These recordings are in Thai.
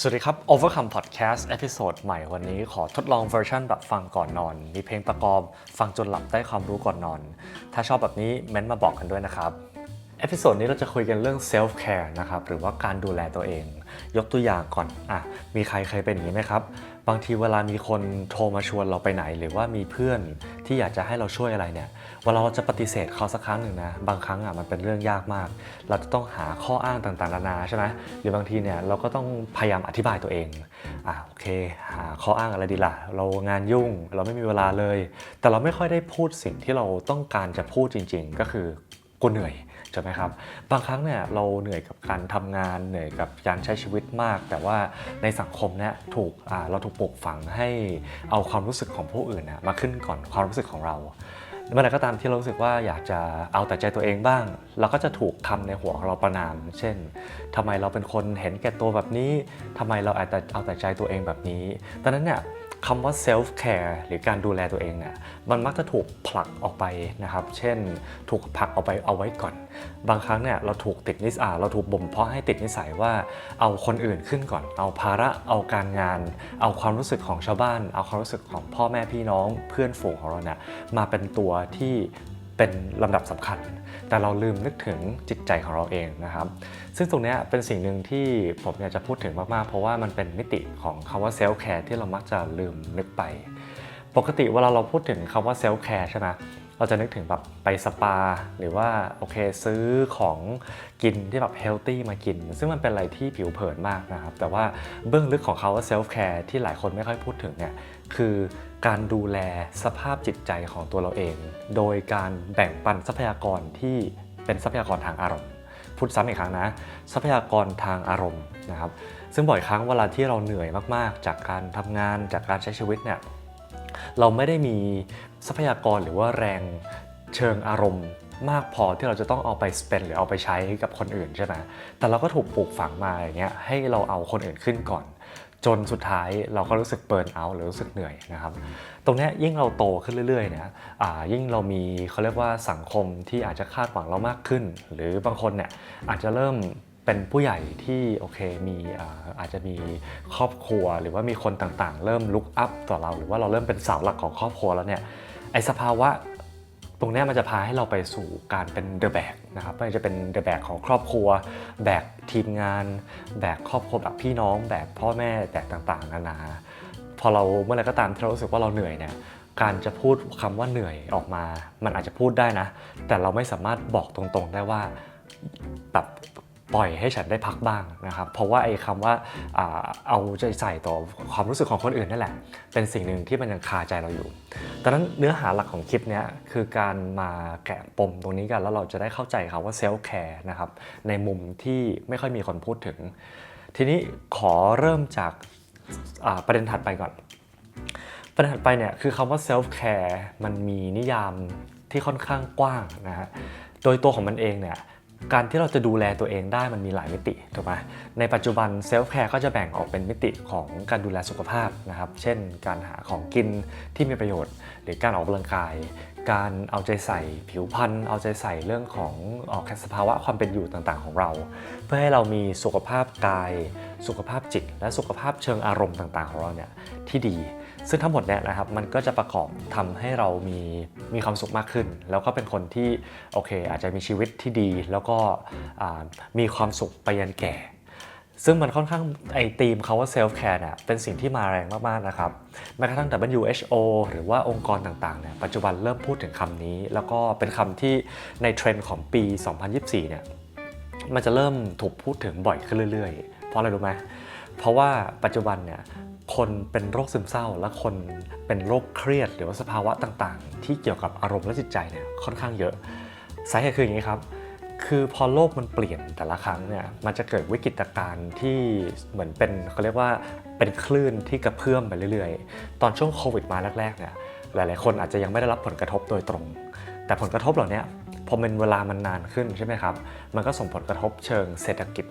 สวัสดีครับ Overcome Podcast เอพิโซดใหม่วันนี้ขอทดลองเวอร์ชันแบบฟังก่อนนอน มีเพลงประกอบ ฟังจนหลับได้ความรู้ก่อนนอน ถ้าชอบแบบนี้เม้นต์มาบอกกันด้วยนะครับเอพิโซดนี้เราจะคุยกันเรื่อง self care นะครับ หรือว่าการดูแลตัวเอง ยกตัวอย่างก่อนอะมีใครเคยเป็นอย่างนี้ไหมครับ บางทีเวลามีคนโทรมาชวนเราไปไหน หรือว่ามีเพื่อนที่อยากจะให้เราช่วยอะไรเนี่ยเวลาเราจะปฏิเสธเขาสักครั้งหนึ่งนะบางครั้งอะมันเป็นเรื่องยากมาก เราจะต้องหาข้ออ้างต่างๆนานาใช่ไหมหรือบางทีเนี่ยเราก็ต้องพยายามอธิบายตัวเองอะโอเคหาข้ออ้างอะไรดีล่ะ เรางานยุ่งเราไม่มีเวลาเลย แต่เราไม่ค่อยได้พูดสิ่งที่เราต้องการจะพูดจริง ๆ ก็คือกูเหนื่อย ช่ไหมครับบางครั้งเนี่ยเราเหนื่อยกับการทำงานเหนื่อยกับการใช้ชีวิตมาก แต่ว่าในสังคมเนี่ยถูกเราถูกปลูกฝังให้เอาความรู้สึกของผู้อื่นนะมาขึ้นก่อนความรู้สึกของเราเมื่อไหร่ก็ตามที่เรารู้สึกว่าอยากจะเอาแต่ใจตัวเองบ้าง เราก็จะถูกคำในหัวของเราประนาม เช่นทำไมเราเป็นคนเห็นแก่ตัวแบบนี้ทำไมเราอาจจะเอาแต่ใจตัวเองแบบนี้ดังนั้นเนี่ย คำว่า self care หรือการดูแลตัวเองเนี่ยมันมักจะถูกผลักออกไปนะครับ เช่น ถูกผลักออกไปเอาไว้ก่อน บางครั้งเนี่ยเราถูกติดนิสัยเราถูกบ่มเพาะให้ติดนิสัยว่าเอาคนอื่นขึ้นก่อน เอาภาระเอาการงาน เอาความรู้สึกของชาวบ้าน เอาความรู้สึกของพ่อแม่พี่น้องเพื่อนฝูงของเราเนี่ยมาเป็นตัวที่ เป็นลำดับสำคัญ แต่เราลืมนึกถึงจิตใจของเราเองนะครับ ซึ่งตรงนี้เป็นสิ่งหนึ่งที่ผมอยากจะพูดถึงมาก ๆ เพราะว่ามันเป็นมิติของคำว่าเซลล์แคร์ที่เรามักจะลืมนึกไป ปกติเวลาเราพูดถึงคำว่าเซลล์แคร์ใช่ไหม เราจะนึกถึงแบบไปสปา หรือว่าโอเคซื้อของกินที่แบบเฮลตี้มากิน ซึ่งมันเป็นอะไรที่ผิวเผินมากนะครับ แต่ว่าเบื้องลึกของเขาว่าเซลฟ์แคร์ที่หลายคนไม่ค่อยพูดถึงเนี่ยคือการดูแลสภาพจิตใจของตัวเราเอง โดยการแบ่งปันทรัพยากรที่เป็นทรัพยากรทางอารมณ์พูดซ้ำอีกครั้งนะ ทรัพยากรทางอารมณ์นะครับ ซึ่งบ่อยครั้งเวลาที่เราเหนื่อยมากๆ จากการทำงานจากการใช้ชีวิตเนี่ย เราไม่ได้มีทรัพยากรหรือว่าแรงเชิงอารมณ์มากพอที่เราจะต้องเอาไป spend หรือเอาไปใช้กับคนอื่นใช่ไหมแต่เราก็ถูกปลูกฝังมาอย่างเงี้ยให้เราเอาคนอื่นขึ้นก่อน จนสุดท้ายเราก็รู้สึกเบิร์นเอาหรือรู้สึกเหนื่อยนะครับ ตรงนี้ยิ่งเราโตขึ้นเรื่อยๆเนี่ยยิ่งเรามีเขาเรียกว่าสังคมที่อาจจะคาดหวังเรามากขึ้น หรือบางคนเนี่ยอาจจะเริ่ม เป็นผู้ใหญ่ที่โอเคมีอาจจะมีครอบครัว หรือว่ามีคนต่างๆ เริ่มลุกอัพต่อเรา หรือว่าเราเริ่มเป็นเสาหลักของครอบครัวแล้วเนี่ยไอสภาวะตรงนี้มันจะพาให้เราไปสู่การเป็นเดอะแบกนะครับไม่ว่าจะเป็นเดอะแบกของครอบครัว แบกทีมงาน แบกครอบครัวแบบพี่น้อง แบกพ่อแม่แบกต่างๆนานา พอเราเมื่อไรก็ตามที่เรารู้สึกว่าเราเหนื่อยเนี่ยการจะพูดคำว่าเหนื่อยออกมา มันอาจจะพูดได้นะ แต่เราไม่สามารถบอกตรงๆได้ว่าแบบ ปล่อยให้ฉันได้พักบ้างนะครับ เพราะว่าไอ้คำว่าเอาใจใส่ต่อความรู้สึกของคนอื่นนั่นแหละ เป็นสิ่งหนึ่งที่มันยังคาใจเราอยู่ดังนั้นเนื้อหาหลักของคลิปนี้คือการมาแกะปมตรงนี้กัน แล้วเราจะได้เข้าใจครับว่าเซลฟ์แคร์นะครับในมุมที่ไม่ค่อยมีคนพูดถึง ทีนี้ขอเริ่มจากประเด็นถัดไปก่อน ประเด็นถัดไปเนี่ยคือคำว่า self care มันมีนิยามที่ค่อนข้างกว้างนะฮะโดยตัวของมันเองเนี่ย การที่เราจะดูแลตัวเองได้มันมีหลายมิติถูกไหมในปัจจุบัน self care ก็จะแบ่งออกเป็นมิติของการดูแลสุขภาพนะครับ เช่น การหาของกินที่มีประโยชน์ หรือการออกกำลังกาย การเอาใจใส่ผิวพรรณเอาใจใส่เรื่องของออกสภาวะความเป็นอยู่ต่างๆ ของเรา เพื่อให้เรามีสุขภาพกาย สุขภาพจิต และสุขภาพเชิงอารมณ์ต่างๆ ของเราเนี่ยที่ดี ซึ่งทั้งหมดเนี่ยนะครับมันก็จะประกอบทำให้เรามีมีความสุขมากขึ้น แล้วก็เป็นคนที่โอเค อาจจะมีชีวิตที่ดี แล้วก็มีความสุขไปยันแก่ ซึ่งมันค่อนข้างไอธีมเขาว่า self care เนี่ยเป็นสิ่งที่มาแรงมาก ๆ นะครับแม้กระทั่ง WHO หรือว่าองค์กรต่างๆเนี่ยปัจจุบันเริ่มพูดถึงคำนี้ แล้วก็เป็นคำที่ในเทรนด์ของปี 2024 เนี่ยมันจะเริ่มถูกพูดถึงบ่อยขึ้นเรื่อย ๆ เพราะอะไรรู้ไหมเพราะว่าปัจจุบันเนี่ย คนเป็นโรคซึมเศร้า และคนเป็นโรคเครียด หรือว่าสภาวะต่างๆ ที่เกี่ยวกับอารมณ์และจิตใจเนี่ยค่อนข้างเยอะสาเหตุคืออย่างนี้ครับ คือพอโลกมันเปลี่ยนแต่ละครั้งเนี่ยมันจะเกิดวิกฤตการณ์ที่เหมือนเป็นเขาเรียกว่าเป็นคลื่นที่กระเพื่อมไปเรื่อยๆ ตอนช่วงโควิดมาแรกๆเนี่ยหลายๆ คนอาจจะยังไม่ได้รับผลกระทบโดยตรง แต่ผลกระทบเหล่านี้พอเป็นเวลามันนานขึ้นใช่ไหมครับ มันก็ส่งผลกระทบเชิงเศรษฐกิจ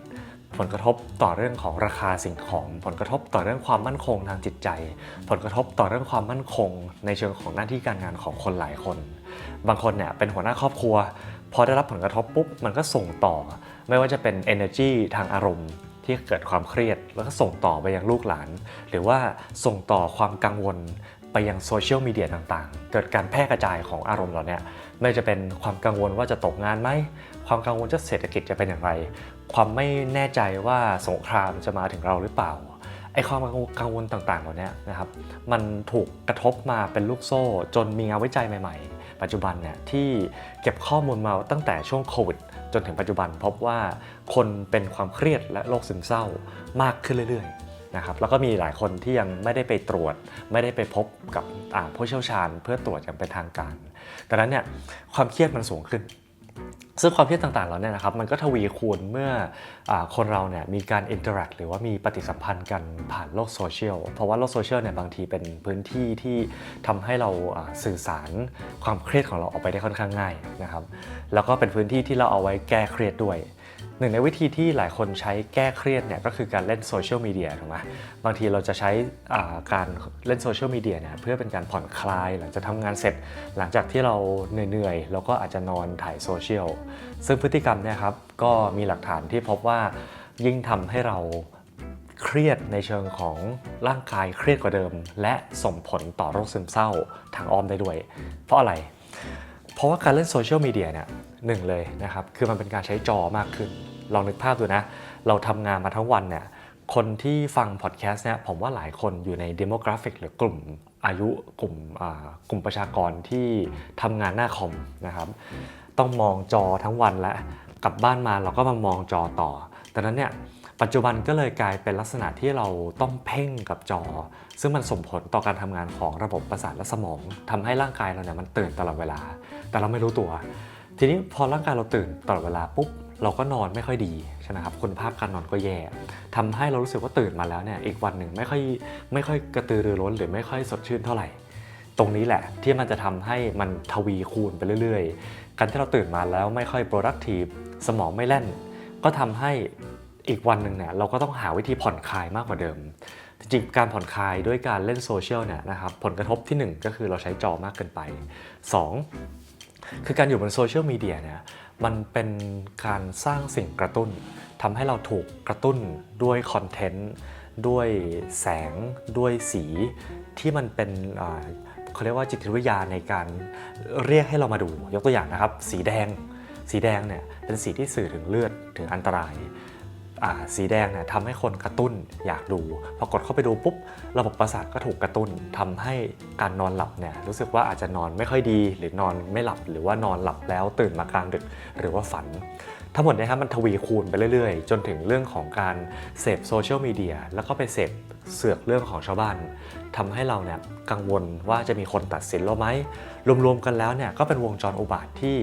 ผลกระทบต่อเรื่องของราคาสิ่งของ ผลกระทบต่อเรื่องความมั่นคงทางจิตใจ ผลกระทบต่อเรื่องความมั่นคง ในเชิงของหน้าที่การงานของคนหลายคน บางคนเนี่ยเป็นหัวหน้าครอบครัว พอได้รับผลกระทบปุ๊บมันก็ส่งต่อ ไม่ว่าจะเป็น energy ทางอารมณ์ที่เกิดความเครียด แล้วก็ส่งต่อไปยังลูกหลาน หรือว่าส่งต่อความกังวลไปยังโซเชียลมีเดียต่างๆ เกิดการแพร่กระจายของอารมณ์เหล่านี้ไม่จะเป็นความกังวลว่าจะตกงานไหม ความกังวลจะเศรษฐกิจจะเป็นอย่างไร ความไม่แน่ใจว่าสงครามจะมาถึงเราหรือเปล่าไอ้ความกังวลต่างๆเหล่านี้นะครับมันถูกกระทบมาเป็นลูกโซ่ จนมีงานวิจัยใหม่ ๆ ปัจจุบันเนี่ยที่เก็บข้อมูลมาตั้งแต่ช่วงโควิดจนถึงปัจจุบันพบว่าคนเป็นความเครียดและโรคซึมเศร้ามากขึ้นเรื่อยๆนะครับแล้วก็มีหลายคนที่ยังไม่ได้ไปตรวจ ไม่ได้ไปพบกับอ่าผู้เชี่ยวชาญ เพื่อตรวจอย่างเป็นทางการดังนั้นเนี่ยความเครียดมันสูงขึ้น ซึ่งความเครียดต่างๆเราเนี่ยนะครับมันก็ทวีคูณเมื่ออคนเราเนี่ยมีการอินเตอร์แอคหรือว่ามีปฏิสัมพันธ์กันผ่านโลกโซเชียลเพราะว่าโลกโซเชียลเนี่ยบางทีเป็นพื้นที่ที่ทำให้เราสื่อสารความเครียดของเราออกไปได้ค่อนข้างง่ายนะครับแล้วก็เป็นพื้นที่ที่เราเอาไว้แก้เครียดด้วย หนึ่งในวิธีที่หลายคนใช้แก้เครียดเนี่ยก็คือการเล่นโซเชียลมีเดียถูกไหมบางทีเราจะใช้อ่าการเล่นโซเชียลมีเดียเนี่ยเพื่อเป็นการผ่อนคลาย หลังจากทำงานเสร็จ หลังจากที่เราเหนื่อยๆเราก็อาจจะนอนถ่ายโซเชียลซึ่งพฤติกรรมเนี่ยครับก็มีหลักฐานที่พบว่ายิ่งทำให้เราเครียดในเชิงของร่างกายเครียดกว่าเดิม และส่งผลต่อโรคซึมเศร้าทางอ้อมได้ด้วย เพราะอะไร เพราะว่าการเล่นโซเชียลมีเดียเนี่ย หนึ่งเลยนะครับ คือมันเป็นการใช้จอมากขึ้น ลองนึกภาพดูนะ เราทำงานมาทั้งวันเนี่ยคนที่ฟังพอดแคสต์เนี่ยผมว่าหลายคนอยู่ในด e โมกราฟิกหรือกลุ่มอายุกลุ่มกลุ่มประชากรที่ทำงานหน้าคอมนะครับ ต้องมองจอทั้งวันและกลับบ้านมาเราก็มามองจอต่อดังนั้นเนี่ยปัจจุบันก็เลยกลายเป็นลักษณะที่เราต้องเพ่งกับจอ ซึ่งมันส่งผลต่อการทำงานของระบบประสาทและสมองทำให้ร่างกายเราเนี่ยมันตื่นตลอดเวลา แต่เราไม่รู้ตัว ทีนี้พอร่างกายเราตื่นตลอดเวลาปุ๊บเราก็นอนไม่ค่อยดีใช่ไหมครับคุณภาพการนอนก็แย่ทำให้เรารู้สึกว่าตื่นมาแล้วเนี่ยอีกวันหนึ่งไม่ค่อยไม่ค่อยกระตือรือร้นหรือไม่ค่อยสดชื่นเท่าไหร่ ตรงนี้แหละที่มันจะทำให้มันทวีคูณไปเรื่อยๆ การที่เราตื่นมาแล้วไม่ค่อย productive สมองไม่แล่น ก็ทำให้อีกวันหนึ่งเนี่ยเราก็ต้องหาวิธีผ่อนคลายมากกว่าเดิม จริงๆ การผ่อนคลายด้วยการเล่นโซเชียลเนี่ยนะครับผลกระทบที่ 1 ก็คือเราใช้จอมากเกินไป 2 คือการอยู่บนโซเชียลมีเดียเนี่ยมันเป็นการสร้างสิ่งกระตุ้นทำให้เราถูกกระตุ้นด้วยคอนเทนต์ด้วยแสงด้วยสีที่มันเป็นเขาเรียกว่าจิตวิทยาในการเรียกให้เรามาดู ยกตัวอย่างนะครับ สีแดง สีแดงเนี่ยเป็นสีที่สื่อถึงเลือดถึงอันตราย สีแดงเนี่ยทำให้คนกระตุ้นอยากดู พอกดเข้าไปดูปุ๊บ ระบบประสาทก็ถูกกระตุ้นทำให้การนอนหลับเนี่ยรู้สึกว่าอาจจะนอนไม่ค่อยดี หรือนอนไม่หลับหรือว่านอนหลับแล้วตื่นมากลางดึกหรือว่าฝัน ทั้งหมดเนะครับมันทวีคูณไปเรื่อยๆ จนถึงเรื่องของการเสพโซเชียลมีเดียแล้วก็ไปเสพเสือกเรื่องของชาวบ้านทำให้เราเนี่ยกังวลว่าจะมีคนตัดสินเราไหมรวมๆกันแล้วเนี่ยก็เป็นวงจรอุบาทที่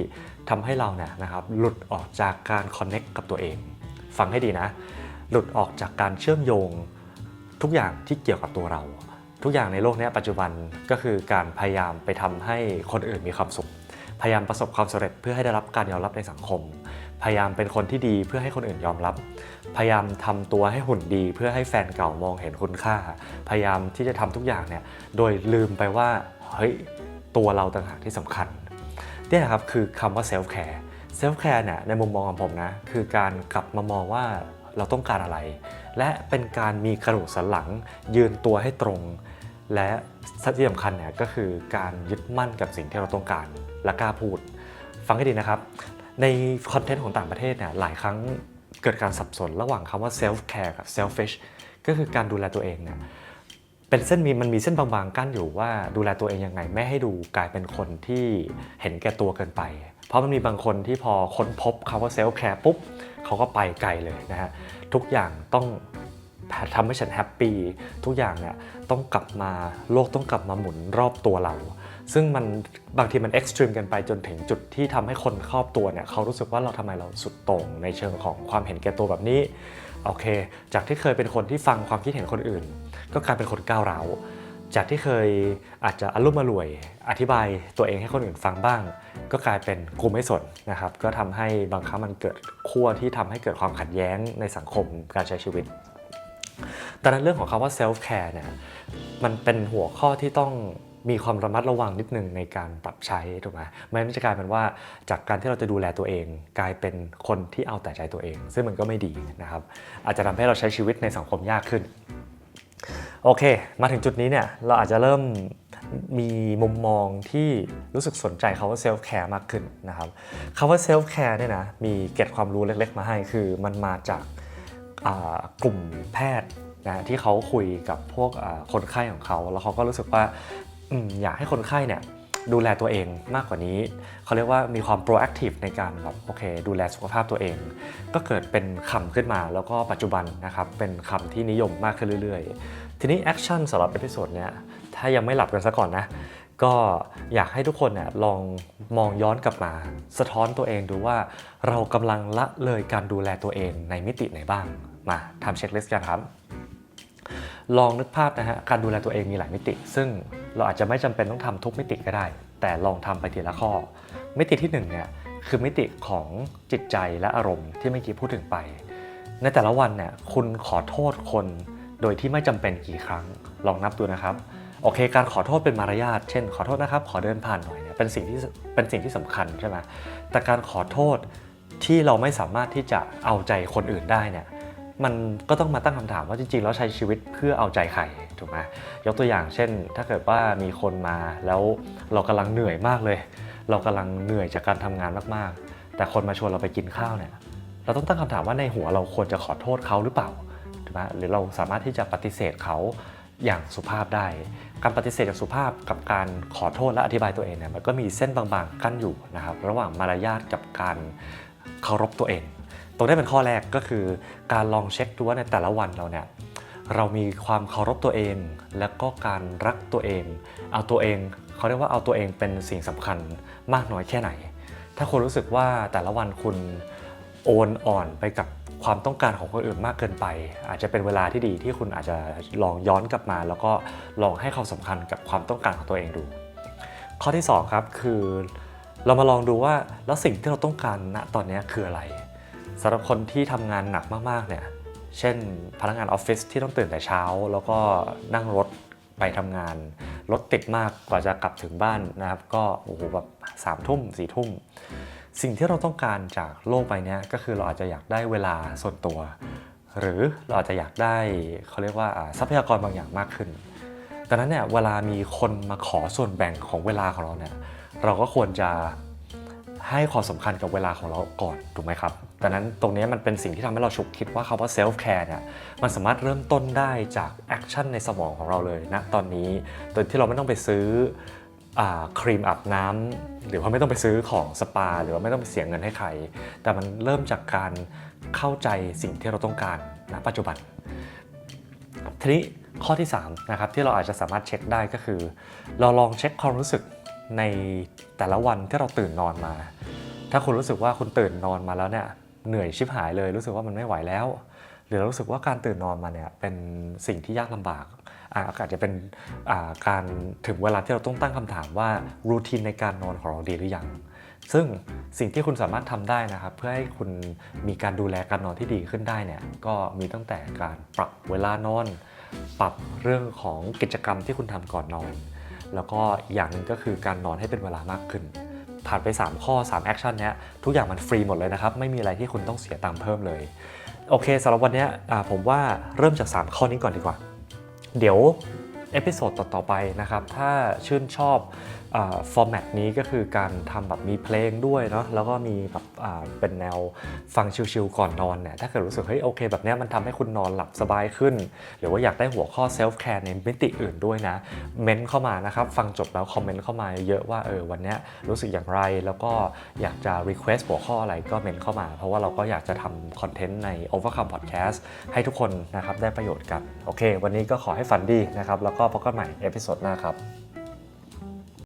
ทำให้เราเนี่ยนะครับหลุดออกจากการคอนเน็กกับตัวเอง ฟังให้ดีนะ หลุดออกจากการเชื่อมโยงทุกอย่างที่เกี่ยวกับตัวเรา ทุกอย่างในโลกนี้ปัจจุบันก็คือการพยายามไปทำให้คนอื่นมีความสุข พยายามประสบความสำเร็จเพื่อให้ได้รับการยอมรับในสังคม พยายามเป็นคนที่ดีเพื่อให้คนอื่นยอมรับ พยายามทำตัวให้หุ่นดี เพื่อให้แฟนเก่ามองเห็นคุณค่า พยายามที่จะทำทุกอย่างเนี่ยโดยลืมไปว่าเฮ้ยตัวเราต่างหากที่สำคัญเนี่ยครับคือคำว่าเซลฟ์แคร์ เซลฟ์แคร์เนี่ยในมุมมองของผมนะ คือการกลับมามองว่าเราต้องการอะไร และเป็นการมีกระดูกสันหลัง ยืนตัวให้ตรง และที่สำคัญเนี่ยก็คือการยึดมั่นกับสิ่งที่เราต้องการและกล้าพูด ฟังให้ดีนะครับ ในคอนเทนต์ของต่างประเทศเนี่ยหลายครั้งเกิดการสับสนระหว่างคำว่า self care กับ selfish ก็คือการดูแลตัวเองเนี่ยเป็นเส้นมีมันมีเส้นบางๆกั้นอยู่ว่าดูแลตัวเองยังไง ไม่ให้ดูกลายเป็นคนที่เห็นแก่ตัวเกินไป เพราะมันมีบางคนที่พอค้นพบคำว่าเซลฟ์แคร์ปุ๊บเขาก็ไปไกลเลยนะฮะทุกอย่างต้องทำให้ฉันแฮปปี้ทุกอย่างเนี่ยต้องกลับมาโลกต้องกลับมาหมุนรอบตัวเรา ซึ่งมันบางทีมันเอ็กซ์ตรีมกันไปจนถึงจุดที่ทำให้คนครอบตัวเนี่ยเขารู้สึกว่าเราทำไมเราสุดโต่งในเชิงของความเห็นแก่ตัวแบบนี้โอเค จากที่เคยเป็นคนที่ฟังความคิดเห็นคนอื่น ก็กลายเป็นคนก้าวร้าว จากที่เคยอาจจะอารมณ์มารวย อธิบายตัวเองให้คนอื่นฟังบ้าง ก็กลายเป็นกูไม่สนนะครับ ก็ทำให้บางครั้งมันเกิดขั้วที่ทำให้เกิดความขัดแย้งในสังคมการใช้ชีวิตดังนั้นเรื่องของคำว่า self care เนี่ยมันเป็นหัวข้อที่ต้องมีความระมัดระวังนิดนึงในการปรับใช้ถูกไหมไม่งั้นจะกลายเป็นว่าจากการที่เราจะดูแลตัวเอง กลายเป็นคนที่เอาแต่ใจตัวเอง ซึ่งมันก็ไม่ดีนะครับ อาจจะทำให้เราใช้ชีวิตในสังคมยากขึ้น โอเค มาถึงจุดนี้เนี่ยเราอาจจะเริ่มมีมุมมองที่รู้สึกสนใจคาว่าเซลฟ์แคร์มากขึ้นนะครับคาว่าเซลฟ์แคร์เนี่ยนะมีเกร็ดความรู้เล็กๆ มาให้คือมันมาจากกลุ่มแพทย์นะที่เขาคุยกับพวกคนไข้ของเขา แล้วเขาก็รู้สึกว่าออยากให้คนไข้เนี่ยดูแลตัวเองมากกว่านี้ เขาเรียกว่ามีความ proactive ในการแบบโอเคดูแลสุขภาพตัวเอง ก็เกิดเป็นคำขึ้นมาแล้วก็ปัจจุบันนะครับเป็นคำที่นิยมมากขึ้นเรื่อยๆ ทีนี้แอคชั่นสำหรับเอพิโซดเนี้ยถ้ายังไม่หลับกันซะก่อนนะ ก็อยากให้ทุกคนเนี่ยลองมองย้อนกลับมา สะท้อนตัวเองดูว่าเรากำลังละเลยการดูแลตัวเองในมิติไหนบ้าง มาทำเช็คลิสต์กันครับ ลองนึกภาพนะฮะการดูแลตัวเองมีหลายมิติ ซึ่งเราอาจจะไม่จำเป็นต้องทำทุกมิติก็ได้ แต่ลองทำไปทีละข้อ มิติที่หนึ่งเนี่ยคือมิติของจิตใจและอารมณ์ที่เมื่อกี้พูดถึงไป ในแต่ละวันเนี่ยคุณขอโทษคน โดยที่ไม่จำเป็นกี่ครั้งลองนับดูนะครับโอเค การขอโทษเป็นมารยาทเช่น ขอโทษนะครับ ขอเดินผ่านหน่อยเนี่ยเป็นสิ่งที่เป็นสิ่งที่สำคัญใช่ไหมแต่การขอโทษที่เราไม่สามารถที่จะเอาใจคนอื่นได้เนี่ยมันก็ต้องมาตั้งคำถามว่าจริงๆแล้วใช้ชีวิตเพื่อเอาใจใครถูกไหมยกตัวอย่างเช่น ถ้าเกิดว่ามีคนมาแล้วเรากำลังเหนื่อยมากเลย เรากำลังเหนื่อยจากการทำงานมากๆ แต่คนมาชวนเราไปกินข้าวเนี่ยเราต้องตั้งคำถามว่าในหัวเราควรจะขอโทษเขาหรือเปล่า ถูกไหรือเราสามารถที่จะปฏิเสธเขาอย่างสุภาพได้ การปฏิเสธอย่างสุภาพกับการขอโทษและอธิบายตัวเองเนี่ยมันก็มีเส้นบางๆกั้นอยู่นะครับระหว่างมารยาทกับการเคารพตัวเอง ตรงนี้เป็นข้อแรกก็คือการลองเช็คดูว่าในแต่ละวันเราเนี่ยเรามีความเคารพตัวเอง แล้วก็การรักตัวเอง เอาตัวเองเขาเรียกว่าเอาตัวเองเป็นสิ่งสำคัญมากน้อยแค่ไหน ถ้าคุณรู้สึกว่าแต่ละวันคุณโอนอ่อนไปกับ ความต้องการของคนอื่นมากเกินไป อาจจะเป็นเวลาที่ดีที่คุณอาจจะลองย้อนกลับมา แล้วก็ลองให้ความสำคัญกับความต้องการของตัวเองดู ข้อที่2ครับคือ เรามาลองดูว่าแล้วสิ่งที่เราต้องการณตอนนี้คืออะไรสำหรับคนที่ทำงานหนักมากๆเนี่ยเช่น พนักงานออฟฟิศที่ต้องตื่นแต่เช้า แล้วก็นั่งรถไปทำงาน รถติดมากกว่าจะกลับถึงบ้านนะครับ ก็โอ้โหแบบสามทุ่มสี่ทุ่ม สิ่งที่เราต้องการจากโลกใบนี้ก็คือเราอาจจะอยากได้เวลาส่วนตัว หรือเราอาจจะอยากได้เขาเรียกว่าทรัพยากรบางอย่างมากขึ้นดังนั้นเนี่ยเวลามีคนมาขอส่วนแบ่งของเวลาของเราเนี่ยเราก็ควรจะให้ความสำคัญกับเวลาของเราก่อนถูกไหมครับดังนั้นตรงนี้มันเป็นสิ่งที่ทำให้เราฉุกคิดว่าคำว่าเซลฟ์แคร์เนี่ยมันสามารถเริ่มต้นได้จากแอคชั่นในสมองของเราเลยนะตอนนี้ โดยที่เราไม่ต้องไปซื้อ ครีมอาบน้ำหรือว่าไม่ต้องไปซื้อของสปา หรือว่าไม่ต้องไปเสียเงินให้ใคร แต่มันเริ่มจากการเข้าใจสิ่งที่เราต้องการณปัจจุบัน ทีนี้ข้อที่3นะครับที่เราอาจจะสามารถเช็คได้ก็คือ เราลองเช็คความรู้สึกในแต่ละวันที่เราตื่นนอนมา ถ้าคุณรู้สึกว่าคุณตื่นนอนมาแล้วเนี่ยเหนื่อยชิบหายเลยรู้สึกว่ามันไม่ไหวแล้ว หรือรารู้สึกว่าการตื่นนอนมาเนี่ยเป็นสิ่งที่ยากลำบาก อาอาจจะเป็นาการถึงเวลาที่เราต้องตั้งคำถามว่ารูทีนในการนอนของเราดีหรือยังซึ่งสิ่งที่คุณสามารถทำได้นะครับ เพื่อให้คุณมีการดูแลการนอนที่ดีขึ้นได้เนี่ยก็มีตั้งแต่การปรับเวลานอน ปรับเรื่องของกิจกรรมที่คุณทำก่อนนอน แล้วก็อย่างหนึ่งก็คือการนอนให้เป็นเวลามากขึ้น ผ่านไป 3 ข้อ3แอคชั่นเนี้ยทุกอย่างมันฟรีหมดเลยนะครับ ไม่มีอะไรที่คุณต้องเสียตังค์เพิ่มเลย โอเคสำหรับวันนี้ผมว่าเริ่มจาก 3 ข้อนี้ก่อนดีกว่า เดี๋ยวเอพิโซดต่อๆไปนะครับ ถ้าชื่นชอบ ฟอร์แมตนี้ก็คือการทำแบบมีเพลงด้วยเนาะแล้วก็มีแบบเป็นแนวฟังชิลๆก่อนนอนเนี่ยถ้าเกิดรู้สึกเฮ้ยโอเคแบบนี้มันทำให้คุณนอนหลับสบายขึ้น หรือว่าอยากได้หัวข้อเซลฟ์แคร์ในมิติอื่นด้วยนะ เม้นเข้ามานะครับ ฟังจบแล้วคอมเมนต์เข้ามาเยอะว่าเออวันนี้รู้สึกอย่างไรแล้วก็อยากจะ request หัวข้ออะไรก็เม้นเข้ามา เพราะว่าเราก็อยากจะทำคอนเทนต์ใน Overcome Podcast ให้ทุกคนนะครับได้ประโยชน์กันโอเค วันนี้ก็ขอให้ฝันดีนะครับแล้วก็พบกันใหม่เอพิโซดหน้าครับ